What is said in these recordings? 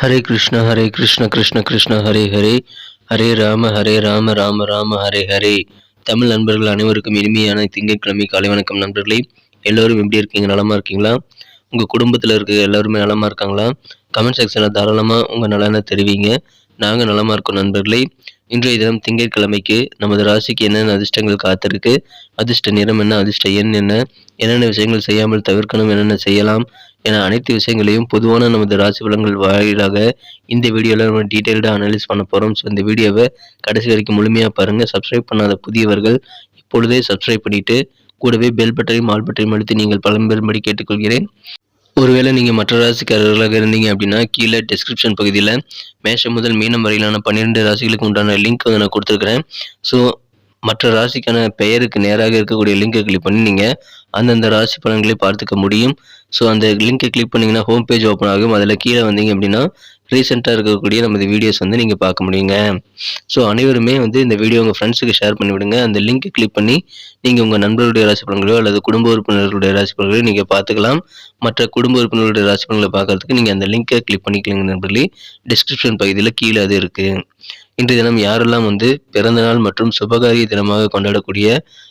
ஹரே கிருஷ்ண ஹரே கிருஷ்ண கிருஷ்ண கிருஷ்ண ஹரே ஹரே. ஹரே ராம ஹரே ராம ராம ராம ஹரே ஹரே. தமிழ் நண்பர்கள் அனைவருக்கும் இனிமையான திங்கட்கிழமை காலை வணக்கம் நண்பர்களே. எல்லோரும் எப்படி இருக்கீங்க? நலமா இருக்கீங்களா? உங்கள் குடும்பத்தில் இருக்க எல்லாருமே நலமா இருக்காங்களா? கமெண்ட் செக்ஷனில் தாராளமாக உங்கள் நலனை தெரிவிங்க. நாங்கள் நலமா இருக்கோம் நண்பர்களே. இன்றைய தினம் திங்கட்கிழமைக்கு நமது ராசிக்கு என்னென்ன அதிர்ஷ்டங்கள் காத்திருக்கு? அதிர்ஷ்ட நிறம் என்ன? அதிர்ஷ்ட எண் என்ன? என்னென்ன விஷயங்கள் செய்யாமல் தவிர்க்கணும்? என்னென்ன செய்யலாம்? என அனைத்து விஷயங்களையும் பொதுவான நமது ராசி பலன்கள் வாயிலாக இந்த வீடியோவில் நம்ம டீட்டெயில்டாக அனலைஸ் பண்ண போகிறோம் ஸோ இந்த வீடியோவை கடைசி வரைக்கும் முழுமையாக பாருங்கள் சப்ஸ்கிரைப் பண்ணாத புதியவர்கள் இப்பொழுதே சப்ஸ்கிரைப் பண்ணிவிட்டு கூடவே பெல் பட்டனையும் ஆல் பட்டனையும் அழுத்தி நீங்கள் பலம்பெறும்படி கேட்டுக்கொள்கிறேன். ஒருவேளை நீங்கள் மற்ற ராசிக்காரர்களாக இருந்தீங்க அப்படின்னா கீழே டிஸ்கிரிப்ஷன் பகுதியில் மேஷம் முதல் மீனம் வரையிலான பன்னிரெண்டு ராசிகளுக்கு உண்டான லிங்க் வந்து நான் கொடுத்துருக்குறேன். ஸோ மற்ற ராசிக்கான பெயருக்கு நேராக இருக்கக்கூடிய லிங்கை கிளிக் பண்ணி நீங்கள் அந்தந்த ராசி பலன்களை பார்த்துக்க முடியும். ஸோ அந்த லிங்கை கிளிக் பண்ணிங்கன்னா ஹோம் பேஜ் ஓப்பன் ஆகும். அதில் கீழே வந்தீங்க அப்படின்னா ரீசெண்டாக இருக்கக்கூடிய நமது வீடியோஸ் வந்து நீங்கள் பார்க்க முடியுங்க. ஸோ அனைவருமே வந்து இந்த வீடியோ உங்கள் ஃப்ரெண்ட்ஸுக்கு ஷேர் பண்ணி விடுங்க அந்த லிங்கை கிளிக் பண்ணி நீங்கள் உங்கள் நண்பர்களுடைய ராசி பலன்களோ அல்லது குடும்ப உறுப்பினர்களுடைய ராசி பலன்களோ நீங்கள் பார்த்துக்கலாம். மற்ற குடும்ப உறுப்பினர்களுடைய ராசி பலன்களை பார்க்கறதுக்கு நீங்கள் அந்த லிங்கை கிளிக் பண்ணிக்கலாங்க நண்பர்களே. டிஸ்கிரிப்ஷன் பகுதியில் கீழே அது இருக்குது இன்றைய தினம் யாரெல்லாம் வந்து பிறந்தநாள் மற்றும் சுபகாரிய தினமாக கொண்டாடக்கூடிய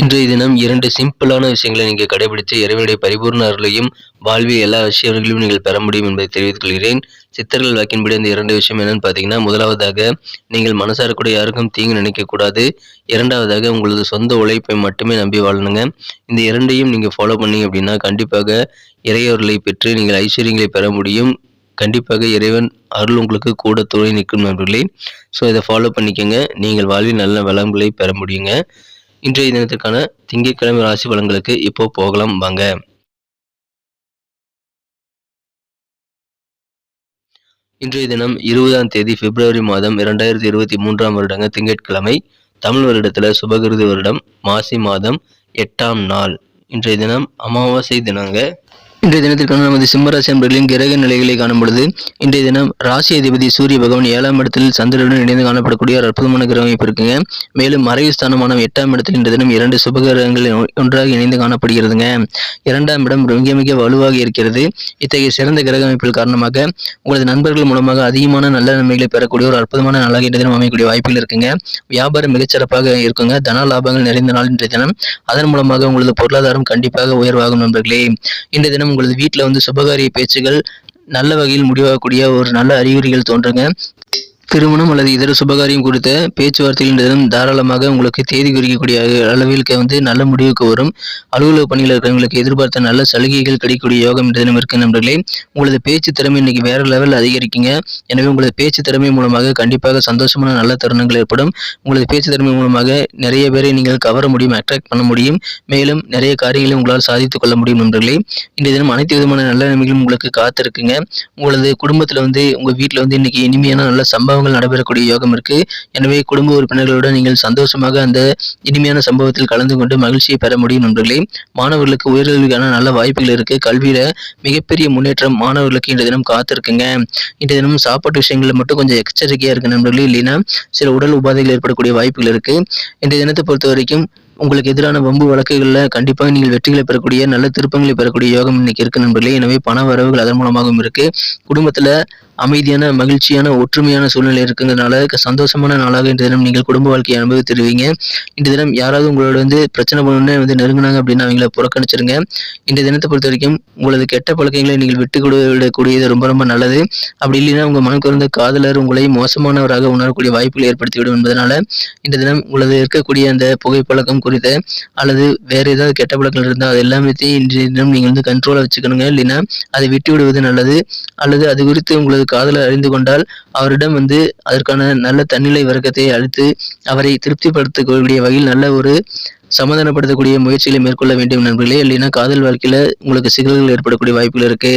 இன்றைய தினம் இரண்டு சிம்பிளான விஷயங்களை நீங்கள் கடைபிடித்து இறைவனுடைய பரிபூர்ண அருளையும் வாழ்வில் எல்லா விஷயங்களையும் நீங்கள் பெற முடியும் என்பதை தெரிவித்துக் கொள்கிறேன். சித்தர்கள் வாக்கின்படி அந்த இரண்டு விஷயம் என்னன்னு பார்த்தீங்கன்னா முதலாவதாக நீங்கள் மனசார கூட யாருக்கும் தீங்கு நினைக்கக்கூடாது இரண்டாவதாக உங்களது சொந்த உழைப்பை மட்டுமே நம்பி வாழணுங்க. இந்த இரண்டையும் நீங்கள் ஃபாலோ பண்ணீங்க அப்படின்னா கண்டிப்பாக இறையொருளை பெற்று நீங்கள் ஐஸ்வர்யங்களை பெற முடியும். கண்டிப்பாக இறைவன் அருள் உங்களுக்கு கூட துணை நிற்கும் நண்பர்களே ஸோ இதை ஃபாலோ பண்ணிக்கோங்க. நீங்கள் வாழ்வில் நல்ல வளங்களை பெற முடியுங்க. இன்றைய தினத்திற்கான திங்கட்கிழமை ராசி பலன்களுக்கு இப்போ போகலாம் வாங்க. இன்றைய தினம் இருபதாம் தேதி பிப்ரவரி மாதம் இரண்டாயிரத்தி இருபத்தி மூன்றாம் வருடங்க திங்கட்கிழமை. தமிழ் வருடத்தில் சுபகிருதி வருடம் மாசி மாதம் எட்டாம் நாள். இன்றைய தினம் அமாவாசை தினங்க. இன்றைய தினத்திற்கான நமது சிம்மராசி அன்பர்களின் கிரக நிலைகளை காணும் பொழுது இன்றைய தினம் ராசி அதிபதி சூரிய பகவான் ஏழாம் இடத்தில் சந்திரனுடன் இணைந்து காணப்படக்கூடிய ஒரு அற்புதமான கிரக அமைப்பு இருக்குங்க. மேலும் மறைவு ஸ்தானமான எட்டாம் இடத்தில் இன்றைய தினம் இரண்டு சுபகிரகங்கள் ஒன்றாக இணைந்து காணப்படுகிறதுங்க. இரண்டாம் இடம் மிக மிக வலுவாக இருக்கிறது. இத்தகைய சிறந்த கிரக அமைப்பில் காரணமாக உங்களது நண்பர்கள் மூலமாக அதிகமான நல்ல நன்மைகளை பெறக்கூடிய ஒரு அற்புதமான நாளாக இன்றைய தினம் அமையக்கூடிய வாய்ப்புகள் இருக்குங்க. வியாபாரம் மிகச்சிறப்பாக இருக்குங்க. தன லாபங்கள் நிறைந்த நாள் இன்றைய தினம். அதன் மூலமாக உங்களது பொருளாதாரம் கண்டிப்பாக உயர்வாகும் நண்பர்களே. இன்றைய தினம் உங்களது வீட்டில் வந்து சுபகாரிய பேச்சுகள் நல்ல வகையில் முடிவாகக்கூடிய ஒரு நல்ல அறிகுறிகள் தோன்றுங்க. திருமணம் அல்லது இதர சுபகாரியம் குறித்த பேச்சுவார்த்தைகள் தினம் தாராளமாக உங்களுக்கு தேதி குறிக்கக்கூடிய அளவிற்கு வந்து நல்ல முடிவுக்கு வரும். அலுவலக பணியில் இருக்கிறவங்களுக்கு எதிர்பார்த்த நல்ல சலுகைகள் கிடைக்கக்கூடிய யோகம் இந்த தினம் இருக்கு நண்பர்களே. உங்களது பேச்சு திறமை இன்னைக்கு வேற லெவல் அதிகரிக்குங்க. எனவே உங்களது பேச்சு திறமை மூலமாக கண்டிப்பாக சந்தோஷமான நல்ல தருணங்கள் ஏற்படும். உங்களது பேச்சு திறமை மூலமாக நிறைய பேரை நீங்கள் கவர முடியும் அட்ராக்ட் பண்ண முடியும். மேலும் நிறைய காரியங்களை உங்களால் சாதித்துக் கொள்ள முடியும் நண்பர்களே. இந்த தினம் அனைத்து விதமான நல்ல நிலைமைகளும் உங்களுக்கு காத்திருக்குங்க. உங்களது குடும்பத்தில் வந்து உங்கள் வீட்டில் வந்து இன்னைக்கு இனிமையான நல்ல சம்பவம் சம்பவங்கள் நடைபெறக்கூடிய யோகம் இருக்கு. எனவே குடும்ப உறுப்பினர்களுடன் நீங்கள் சந்தோஷமாக அந்த இனிமையான சம்பவத்தில் கலந்து கொண்டு மகிழ்ச்சியை பெற முடியும் நண்பர்களே. மாணவர்களுக்கு உயர்கல்விக்கான நல்ல வாய்ப்புகள் இருக்கு. கல்வியில மிகப்பெரிய முன்னேற்றம் மாணவர்களுக்கு இன்றைய தினம் காத்திருக்குங்க. இன்றைய தினம் சாப்பாட்டு விஷயங்களில் மட்டும் கொஞ்சம் எச்சரிக்கையா இருக்கு நண்பர்களே. இல்லைன்னா சில உடல் உபாதைகள் ஏற்படக்கூடிய வாய்ப்புகள் இருக்கு. இன்றைய தினத்தை பொறுத்த வரைக்கும் உங்களுக்கு எதிரான வம்பு வழக்குகளில் கண்டிப்பாக நீங்கள் வெற்றிகளை பெறக்கூடிய நல்ல திருப்பங்களை பெறக்கூடிய யோகம் இன்னைக்கு இருக்கு நண்பர்களே. எனவே பண வரவுகள் அதன் மூலமாகவும் இருக்கு. குடும்பத்தில் அமைதியான மகிழ்ச்சியான ஒற்றுமையான சூழ்நிலை இருக்குங்கிறதுனால சந்தோஷமான நாளாக இன்றைய தினம் நீங்கள் குடும்ப வாழ்க்கையை அனுபவித்திருவீங்க. இந்த தினம் யாராவது உங்களோட வந்து பிரச்சனை பண்ணணும்னு வந்து நெருங்கினாங்க அப்படின்னா அவங்கள புறக்கணிச்சிருங்க. இன்றைய தினத்தை பொறுத்த வரைக்கும் உங்களது கெட்ட பழக்கங்களை நீங்கள் விட்டு விடக்கூடியது ரொம்ப ரொம்ப நல்லது. அப்படி இல்லைன்னா உங்கள் மனம் குறைந்த காதலர் உங்களை மோசமானவராக உணரக்கூடிய வாய்ப்புகளை ஏற்படுத்திவிடும் என்பதனால இந்த தினம் உங்களது இருக்கக்கூடிய அந்த புகைப்பழக்கம் குறித்த அல்லது வேற ஏதாவது கெட்ட பழக்கங்கள் இருந்தால் அது எல்லாமே இன்றைய தினம் நீங்கள் வந்து கண்ட்ரோலாக வச்சுக்கணுங்க. இல்லைன்னா அதை விட்டு விடுவது நல்லது. அல்லது அது குறித்து உங்களது காதலர் அறிந்து கொண்டால் அவரிடம் வந்து அதற்கான நல்ல தன்னிலை வர்க்கத்தை அளித்து அவரை திருப்திப்படுத்தக்கூடிய வகையில் நல்ல ஒரு சமாதானப்படுத்தக்கூடிய முயற்சிகளை மேற்கொள்ள வேண்டும் நண்பர்களே. இல்லைன்னா காதல் வாழ்க்கையில உங்களுக்கு சிக்கல்கள் ஏற்படக்கூடிய வாய்ப்புகள் இருக்கு.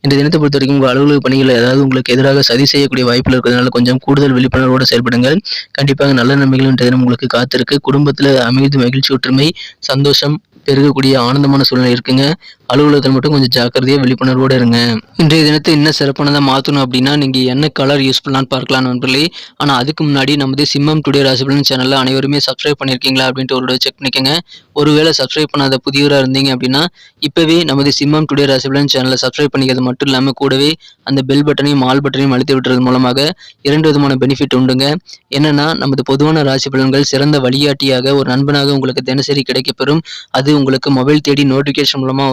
இந்த தினத்தை பொறுத்த வரைக்கும் உங்கள் அலுவலக பணிகள் ஏதாவது உங்களுக்கு எதிராக சதி செய்யக்கூடிய வாய்ப்புகள் இருக்கிறதுனால கொஞ்சம் கூடுதல் விழிப்புணர்வோடு செயல்படுங்கள். கண்டிப்பாக நல்ல நன்மைகள் இன்றைய தினம் உங்களுக்கு காத்திருக்கு. குடும்பத்தில் அமைதி மகிழ்ச்சி ஒற்றுமை சந்தோஷம் பெருகக்கூடிய ஆனந்தமான சூழ்நிலை இருக்குங்க. அலுவலகத்தில் மட்டும் கொஞ்சம் ஜாக்கிரதையாக விழிப்புணர்வோடு இருங்க. இன்றைய தினத்தை இன்னும் சிறப்பானதாக மாற்றணும் அப்படின்னா நீங்கள் என்ன கலர் யூஸ் பண்ணலான்னு பார்க்கலாம் நண்பர்களே. ஆனால் அதுக்கு முன்னாடி நமது சிம்மம் டுடே ராசிபலன் சேனலில் அனைவருமே சப்ஸ்கிரைப் பண்ணியிருக்கீங்களா அப்படின்ட்டு ஒரு செக் பண்ணிக்கோங்க. ஒருவேளை சப்ஸ்கிரைப் பண்ணாத புதியவராக இருந்தீங்க அப்படின்னா இப்போவே நமது சிம்மம் டுடே ராசிபலன் சேனலை சப்ஸ்கிரைப் பண்ணிக்கிறது மட்டும் இல்லாமல் கூடவே அந்த பெல் பட்டனையும் ஆல் பட்டனையும் அழுத்தி விட்டுறது மூலமாக இரண்டு விதமான பெனிஃபிட் உண்டுங்க. என்னன்னா நமது பொதுவான ராசி பலன்கள் சிறந்த வழிகாட்டியாக ஒரு நண்பனாக உங்களுக்கு தினசரி கிடைக்கப்பெறும். அது உங்களுக்கு மொபைல் தேடி நோட்டிஃபிகேஷன் மூலமாக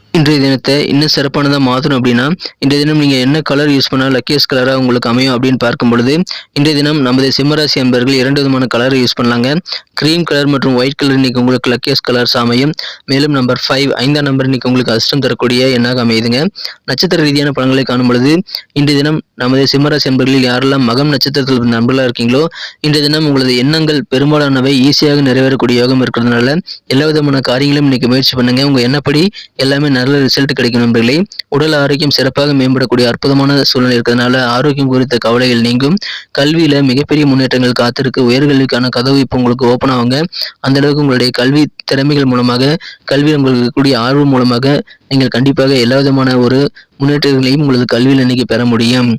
இன்றைய தினத்தை இன்னும் சிறப்பானதாக மாற்றணும் அப்படின்னா இன்றைய தினம் நீங்கள் என்ன கலர் யூஸ் பண்ணால் லக்கியஸ்ட் கலராக உங்களுக்கு அமையும் அப்படின்னு பார்க்கும் பொழுது இன்றைய தினம் நமது சிம்மராசி அன்பர்கள் இரண்டு விதமான கலரை யூஸ் பண்ணலாங்க. க்ரீம் கலர் மற்றும் ஒயிட் கலர் இன்னைக்கு உங்களுக்கு லக்கியஸ்ட் கலர்ஸ் அமையும். மேலும் நம்பர் ஃபைவ் ஐந்தாம் நம்பர் இன்னைக்கு உங்களுக்கு அதிர்ஷ்டம் தரக்கூடிய எண்ணாக அமையுதுங்க. நட்சத்திர ரீதியான பலன்களை காணும் பொழுது இன்றைய தினம் நமது சிம்மராசி அன்பர்களில் யாரெல்லாம் மகம் நட்சத்திரத்தில் நண்பர்களாக இருக்கீங்களோ இன்றைய தினம் உங்களது எண்ணங்கள் பெரும்பாலானவை ஈஸியாக நிறைவேறக்கூடிய யோகம் இருக்கிறதுனால எல்லா விதமான காரியங்களும் இன்னைக்கு முயற்சி பண்ணுங்க. உங்கள் எண்ணப்படி எல்லாமே நல்ல ரிசல்ட் கிடைக்கும் நண்பர்களே. உடல் ஆரோக்கியம் சிறப்பாக மேம்படக்கூடிய அற்புதமான சூழ்நிலை இருக்கிறதுனால ஆரோக்கியம் குறித்த கவலைகள் நீங்கும். கல்வியில் மிகப்பெரிய முன்னேற்றங்கள் காத்திருக்கு. உயர்கல்விக்கான கதவு இப்போ உங்களுக்கு ஓப்பன் ஆகுங்க. அந்த அளவுக்கு உங்களுடைய கல்வி திறமைகள் மூலமாக கல்வி உங்களுக்கு கூடிய ஆர்வம் மூலமாக நீங்கள் கண்டிப்பாக எல்லா விதமான ஒரு முன்னேற்றங்களையும் உங்களது கல்வியில் இன்னைக்கு பெற முடியும்.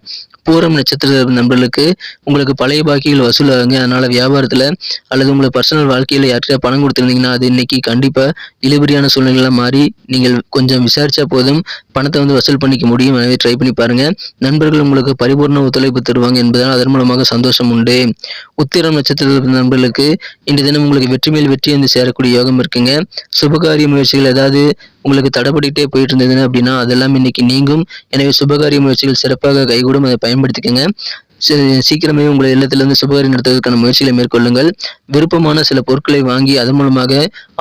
பூரம் நட்சத்திர நண்பர்களுக்கு உங்களுக்கு பழைய பாக்கிகள் வசூலாகுங்க. அதனால வியாபாரத்தில் அல்லது உங்களை பர்சனல் வாழ்க்கையில் யார்கிட்ட பணம் கொடுத்துருந்தீங்கன்னா அது இன்னைக்கு கண்டிப்பாக இழுபறியான சூழ்நிலைகளாக மாறி நீங்கள் கொஞ்சம் விசாரிச்சா போதும் பணத்தை வந்து வசூல் பண்ணிக்க முடியும். எனவே ட்ரை பண்ணி பாருங்க. நண்பர்கள் உங்களுக்கு பரிபூர்ண ஒத்துழைப்பு தருவாங்க என்பதால் அதன் மூலமாக சந்தோஷம் உண்டு. உத்திரம் நட்சத்திர நண்பர்களுக்கு இன்று தினம் உங்களுக்கு வெற்றி மேல் வெற்றி வந்து சேரக்கூடிய யோகம் இருக்குங்க. சுபகாரிய முயற்சிகள் ஏதாவது உங்களுக்கு தடைப்பட்டுக்கிட்டே போயிட்டு இருந்ததுன்னு அப்படின்னா அதெல்லாம் இன்னைக்கு நீங்கும். எனவே சுபகாரிய முயற்சிகள் சிறப்பாக கைகூடும். அதை பயன்படுத்திக்கங்க. சீக்கிரமே உங்களை இல்லத்திலிருந்து சுபகாரி நடத்துவதற்கான முயற்சிகளை மேற்கொள்ளுங்கள். விருப்பமான சில பொருட்களை வாங்கி அதன் மூலமாக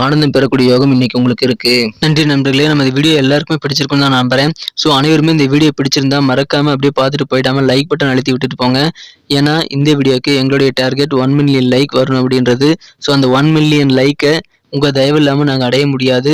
ஆனந்தம் பெறக்கூடிய யோகம் இன்னைக்கு உங்களுக்கு இருக்கு. நன்றி நண்பர்களே நம்ம இந்த வீடியோ எல்லாருக்குமே பிடிச்சிருக்கும் தான் நம்புறேன். ஸோ அனைவருமே இந்த வீடியோ பிடிச்சிருந்தா மறக்காம அப்படியே பார்த்துட்டு போயிடாம லைக் பட்டன் அழுத்தி விட்டுட்டு போங்க. ஏன்னா இந்த வீடியோக்கு எங்களுடைய டார்கெட் ஒன் மில்லியன் லைக் வரணும் அப்படின்றது. ஸோ அந்த ஒன் மில்லியன் லைக்கை உங்கள் தயவு இல்லாமல் நாங்கள் அடைய முடியாது.